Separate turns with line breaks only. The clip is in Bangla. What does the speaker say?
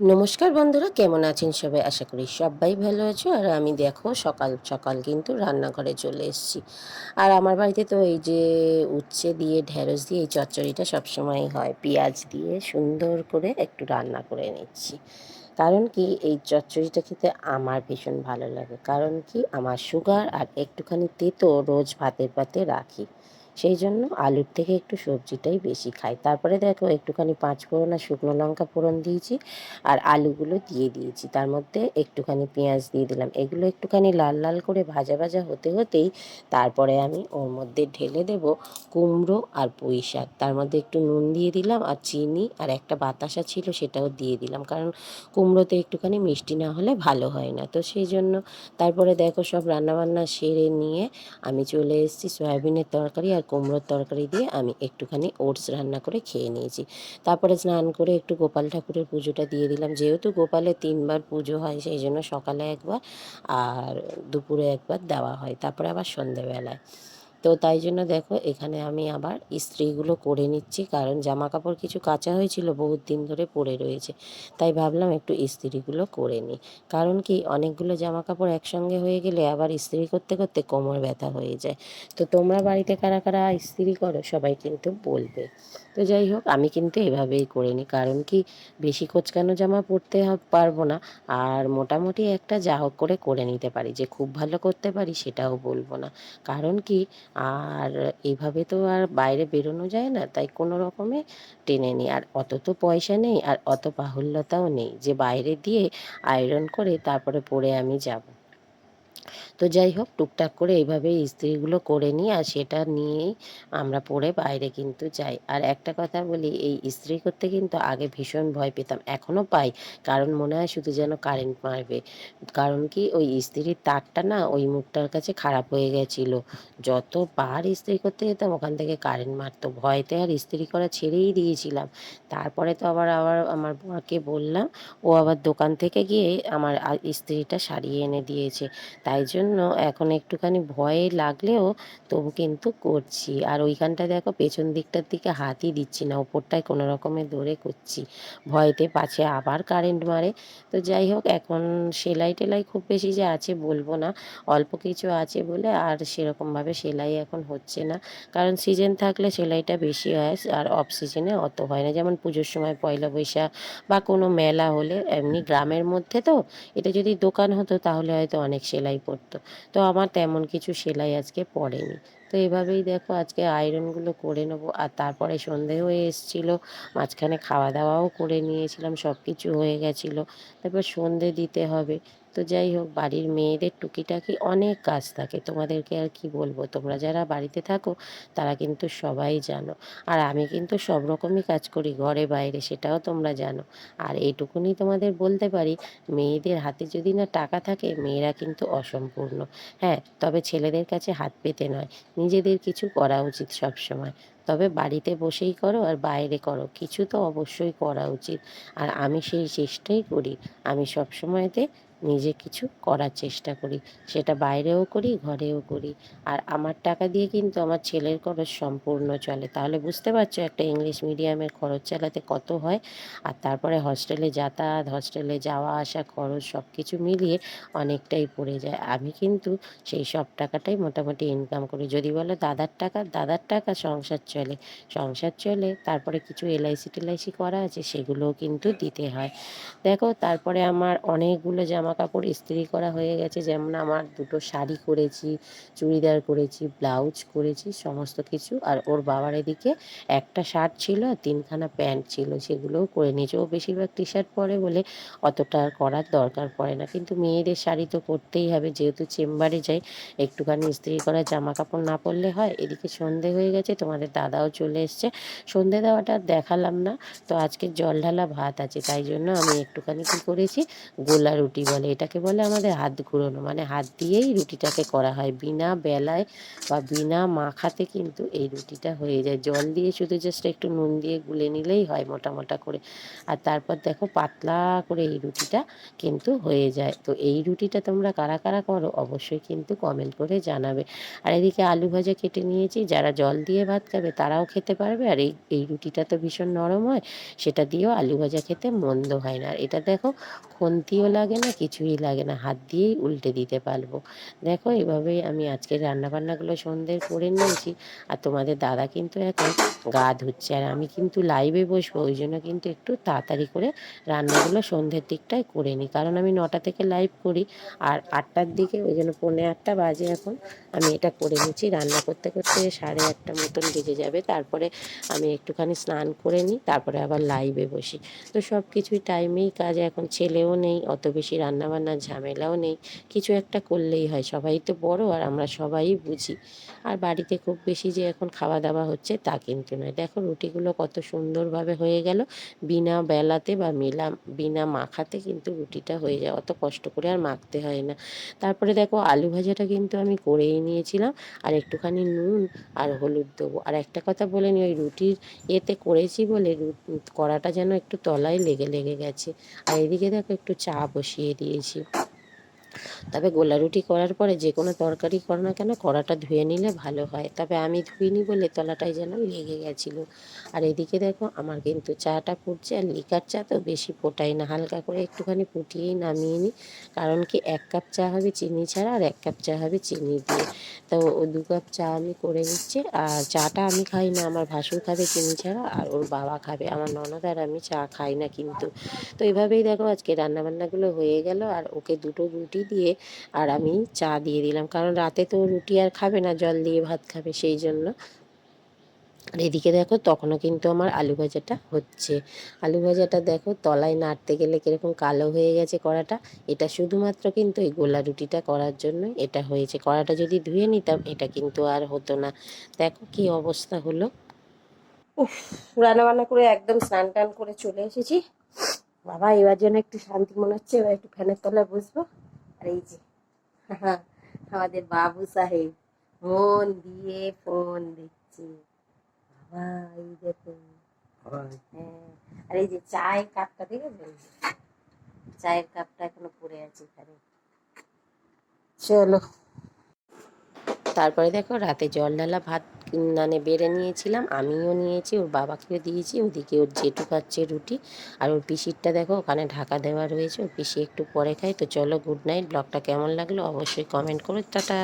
নমস্কার বন্ধুরা, কেমন আছেন সবাই? আশা করি সবাই ভালো আছো। আর আমি দেখো, সকাল সকাল কিন্তু রান্নাঘরে চলে এসেছি। আর আমার বাড়িতে তো এই যে উচ্ছে দিয়ে, ঢেঁড়স দিয়ে, এই চচ্চড়িটা সবসময় হয়। পেঁয়াজ দিয়ে সুন্দর করে একটু রান্না করে নিচ্ছি। কারণ কি, এই চচ্চড়িটা খেতে আমার ভীষণ ভালো লাগে। কারণ কি, আমার সুগার আর একটুখানি তেতো রোজ ভাতের পাতে রাখি। সেই জন্য আলুর থেকে একটু সবজিটাই বেশি খাই। তারপরে দেখো একটুখানি পাঁচ ফোড়ন আর শুকনো লঙ্কা ফোড়ন দিয়েছি আর আলুগুলো দিয়ে দিয়েছি। তার মধ্যে একটুখানি পেঁয়াজ দিয়ে দিলাম। এগুলো একটুখানি লাল লাল করে ভাজা ভাজা হতে হতেই তারপরে আমি ওর মধ্যে ঢেলে দেব কুমড়ো আর পুঁই শাক। তার মধ্যে একটু নুন দিয়ে দিলাম আর চিনি আর একটা বাতাসা ছিল সেটাও দিয়ে দিলাম। কারণ কুমড়োতে একটুখানি মিষ্টি না হলে ভালো হয় না। তো সেই জন্য তারপরে দেখো সব রান্নাবান্না সেরে নিয়ে আমি চলে এসেছি সয়াবিনের তরকারি আর কুমড়োর তরকারি দিয়ে আমি একটুখানি ওটস রান্না করে খেয়ে নিয়েছি। তারপরে স্নান করে একটু গোপাল ঠাকুরের পুজোটা দিয়ে দিলাম। যেহেতু গোপালে তিনবার পুজো হয়, সেই জন্য সকালে একবার আর দুপুরে একবার দেওয়া হয়। তারপরে আবার সন্ধেবেলায়। তো তাই জন্য দেখো, এখানে আমি আবার ইস্ত্রিগুলো করে নিচ্ছি। কারণ জামা কাপড় কিছু কাঁচা হয়েছিল, বহুত দিন ধরে পড়ে রয়েছে। তাই ভাবলাম একটু ইস্ত্রিগুলো করে নিই। কারণ কি, অনেকগুলো জামা কাপড় একসঙ্গে হয়ে গেলে আবার ইস্ত্রি করতে করতে কোমর ব্যথা হয়ে যায়। তো তোমরা বাড়িতে কারা কারা ইস্ত্রি করো, সবাই কিন্তু বলবে। তো যাই হোক, আমি কিন্তু এভাবেই করে নিই। কারণ কি, বেশি কোচকানো জামা পরতে পারব না। আর মোটামুটি একটা যা হোক করে করে নিতে পারি। যে খুব ভালো করতে পারি, সেটাও বলব না। কারণ কি আর এভাবে তো আর বাইরে বেরোনো যায় না, তাই কোনো রকমে টেনে নিই। আর অত তো পয়সা নেই, আর অত বাহুল্যতাও নেই যে বাইরে দিয়ে আয়রন করে তারপরে পরে আমি যাব। তো যাই হোক, টুকটাক করে এইভাবে ইস্ত্রিগুলো করে নিই আর সেটা নিয়েই আমরা পরে বাইরে কিন্তু যাই। আর একটা কথা বলি, এই ইস্ত্রি করতে কিন্তু আগে ভীষণ ভয় পেতাম, এখনও পাই। কারণ মনে হয় শুধু যেন কারেন্ট মারবে। কারণ কি ওই ইস্ত্রির তারটা না ওই মুখটার কাছে খারাপ হয়ে গেছিল। যতবার ইস্ত্রি করতে যেতাম, ওখান থেকে কারেন্ট মারতো। ভয়তে আর ইস্ত্রি করা ছেড়েই দিয়েছিলাম। তারপরে তো আবার আবার আমার বরকে বললাম, ও আবার দোকান থেকে গিয়ে আমার ইস্ত্রিটা সারিয়ে এনে দিয়েছে। তাই জন্য এখন একটুখানি ভয় লাগলেও তবু কিন্তু করছি। আর ওইখানটা দেখো পেছন দিকটার দিকে হাতই দিচ্ছি না, ওপরটায় কোনো রকমে ধরে করছি। ভয়তে পাছে আবার কারেন্ট মারে। তো যাই হোক, এখন সেলাই টেলাই খুব বেশি যে আছে বলব না, অল্প কিছু আছে বলে আর সেরকমভাবে সেলাই এখন হচ্ছে না। কারণ সিজন থাকলে সেলাইটা বেশি হয় আর অফ সিজনে অত হয় না। যেমন পুজোর সময় পয়লা বৈশাখ বা কোনো মেলা হলে এমনি গ্রামের মধ্যে তো এটা যদি দোকান হতো তাহলে হয়তো অনেক সেলাই পড়তো তো আমার তেমন কিছু সেলাই আজকে পড়েনি। তো এভাবেই দেখো আজকে আয়রনগুলো করে নেব। আর তারপরে সন্ধে হয়ে এসছিলো, মাঝখানে খাওয়া দাওয়াও করে নিয়েছিলাম সব কিছু হয়ে গেছিল। তারপর সন্ধে দিতে হবে। তো যাই হোক, বাড়ির মেয়েদের টুকিটাকি অনেক কাজ থাকে। তোমাদেরকে আর কি বলব? তোমরা যারা বাড়িতে থাকো, তারা কিন্তু সবাই জানো। আর আমি কিন্তু সব রকমই কাজ করি, ঘরে বাইরে, সেটাও তোমরা জানো। আর এইটুকুনি তোমাদের বলতে পারি, মেয়েদের হাতে যদি না টাকা থাকে, মেয়েরা কিন্তু অসম্পূর্ণ। হ্যাঁ তবে ছেলেদের কাছে হাত পেতে নয়, নিজেদের কিছু করা উচিত সব সময় তবে বাড়িতে বসেই করো আর বাইরে করো, কিছু তো অবশ্যই করা উচিত। আর আমি সেই চেষ্টাই করি। আমি সব সময়তে নিজে কিছু করার চেষ্টা করি। সেটা বাইরেও করি, ঘরেও করি। আর আমার টাকা দিয়ে কিন্তু আমার ছেলের খরচ সম্পূর্ণ চলে। তাহলে বুঝতে পারছ একটা ইংলিশ মিডিয়ামের খরচ চালাতে কত হয়। আর তারপরে হস্টেলে যাতায়াত হস্টেলে যাওয়া আসা, খরচ সব কিছু মিলিয়ে অনেকটাই পড়ে যায়। আমি কিন্তু সেই সব টাকাটাই মোটামুটি ইনকাম করি। যদি বলো দাদার টাকা দাদার টাকা সংসার চলে। সংসার চলে, তারপরে কিছু এলআইসি টেলআইসি করা আছে, সেগুলোও কিন্তু দিতে হয়। দেখো, তারপরে আমার অনেকগুলো জামা কাপড় ইস্ত্রি করা হয়ে গেছে। যেমন আমার দুটো শাড়ি করেছি, চুড়িদার করেছি, ব্লাউজ করেছি, সমস্ত কিছু। আর ওর বাবার এদিকে একটা শার্ট ছিল আর তিনখানা প্যান্ট ছিল, সেগুলোও করে নিয়েছে। ও বেশিরভাগ টি শার্ট পরে বলে অতটা করার দরকার পড়ে না। কিন্তু মেয়েদের শাড়ি তো করতেই হবে। যেহেতু চেম্বারে যাই, একটুখানি ইস্ত্রি করা জামা কাপড় না পরলে হয়। এদিকে সন্ধে হয়ে গেছে, তোমাদের দাদাও চলে এসছে। সন্ধে দেওয়াটা দেখালাম না। তো আজকে জল ঢালা ভাত আছে, তাই জন্য আমি একটুখানি কী করেছি, গোলা রুটি বলে এটাকে বলে আমাদের হাত ঘুরোনো। মানে হাত দিয়েই রুটিটাকে করা হয়। বিনা বেলায় বা বিনা মাখাতে কিন্তু এই রুটিটা হয়ে যায়। জল দিয়ে শুধু জাস্ট একটু নুন দিয়ে গুলে নিলেই হয় মোটা মোটা করে। আর তারপর দেখো পাতলা করে এই রুটিটা কিন্তু হয়ে যায়। তো এই রুটিটা তোমরা কারা কারা করো অবশ্যই কিন্তু কমেন্ট করে জানাবে। আর এদিকে আলু ভাজা কেটে নিয়েছি। যারা জল দিয়ে ভাত খাবে তারাও খেতে পারবে। আর এই এই রুটিটা তো ভীষণ নরম হয়, সেটা দিয়েও আলু ভাজা খেতে মন্দ হয় না। আর এটা দেখো, খন্তিও লাগে না কিছুই লাগে না, হাত দিয়েই উল্টে দিতে পারব। দেখো, এভাবেই আমি আজকে রান্নাবান্নাগুলো সন্ধ্যের করে নিয়েছি। আর তোমাদের দাদা কিন্তু এখন গা ধুচ্ছে। আর আমি কিন্তু লাইভে বসবো, ওই জন্য কিন্তু একটু তাড়াতাড়ি করে রান্নাগুলো সন্ধ্যের দিকটায় করে নিই। কারণ আমি নটা থেকে লাইভ করি, আর আটটার দিকে, ওই জন্য পৌনে আটটা বাজে এখন, আমি এটা করে নিচ্ছি। রান্না করতে করতে সাড়ে আটটা মতন বেজে যাবে। তারপরে আমি একটুখানি স্নান করে নিই, তারপরে আবার লাইভে বসি। তো সব কিছুই টাইমেই কাজ এখন ছেলেও নেই, অত বেশি রান্নাবান্নার ঝামেলাও নেই। কিছু একটা করলেই হয়। সবাই তো বড় আর আমরা সবাই বুঝি। আর বাড়িতে খুব বেশি যে এখন খাওয়া দাওয়া হচ্ছে তা কিন্তু নয়। দেখো রুটিগুলো কত সুন্দরভাবে হয়ে গেল। বিনা বেলাতে বা মেলা, বিনা মাখাতে কিন্তু রুটিটা হয়ে যায়। অত কষ্ট করে আর মাখতে হয় না। তারপরে দেখো আলু ভাজাটা কিন্তু আমি করেই নিয়েছিলাম। আর একটুখানি নুন আর হলুদ দেবো। আর একটা কথা বলে নি ওই রুটির এতে করেছি বলে কড়াটা যেন একটু তলায় লেগে লেগে গেছে। আর এদিকে দেখো একটু চা বসিয়ে দিয়েছি তবে গোলা রুটি করার পরে যে কোনো তরকারি করো না কেন, কড়াটা ধুয়ে নিলে ভালো হয়। তবে আমি ধুইনি বলে তলাটাই যেন লেগে গেছিল। আর এদিকে দেখো, আমার কিন্তু চাটা ফুটছে আর লিকার চা তো বেশি ফোটাই না। হালকা করে একটুখানি ফুটিয়েই নামিয়ে নিই কারণ কি, এক কাপ চা হবে চিনি ছাড়া আর এক কাপ চা হবে চিনি দিয়ে। তো ও দু কাপ চা আমি করে নিচ্ছি। আর চাটা আমি খাই না, আমার ভাসুর খাবে চিনি ছাড়া আর ওর বাবা খাবে। আমার ননদ আর আমি চা খাই না কিন্তু। তো এভাবেই দেখো, আজকে রান্নাবান্নাগুলো হয়ে গেল। আর ওকে দুটো রুটি দিয়ে আর আমি চা দিয়ে দিলাম। কারণ রাতে তো রুটি আর খাবে না, জল দিয়ে ভাত খাবে সেই জন্য। আর এদিকে দেখো, তখনও কিন্তু আমার আলু ভাজাটা হচ্ছে। আলু ভাজাটা দেখো, তলায় নাড়তে গেলে কীরকম কালো হয়ে গেছে কড়াটা। এটা শুধুমাত্র কিন্তু এই গোলা রুটিটা করার জন্য এটা হয়েছে। কড়াটা যদি ধুয়ে নিতাম, এটা কিন্তু আর হতো না। দেখো কি অবস্থা হলো। উফ রান্না বান্না করে একদম স্নান টান করে চলে এসেছি। বাবা, এবার যেন একটু শান্তি মনে হচ্ছে, এবার একটু ফ্যানের তলায় বসবো। আর এই যে আমাদের বাবু সাহেব ফোন দিয়ে ফোন দিচ্ছে। বাবা এই দেখুন হ্যাঁ আর এই যে চায়ের কাপটা দেখেছেন? চায়ের কাপটা এখনও পড়ে আছে এখানে। চলো। তারপরে দেখো রাতে জল ঢালা ভাত মানে বেড়ে নিয়েছিলাম, আমিও নিয়েছি, ওর বাবাকেও দিয়েছি, ওদিকে ওর জেঠু খাচ্ছে রুটি, আর ওর পিসিরটা দেখো ওখানে ঢাকা দেওয়া রয়েছে, ওর পিসি একটু পরে খায়, তো চলো গুড নাইট ব্লগটা কেমন লাগল অবশ্যই কমেন্ট করো, টাটা!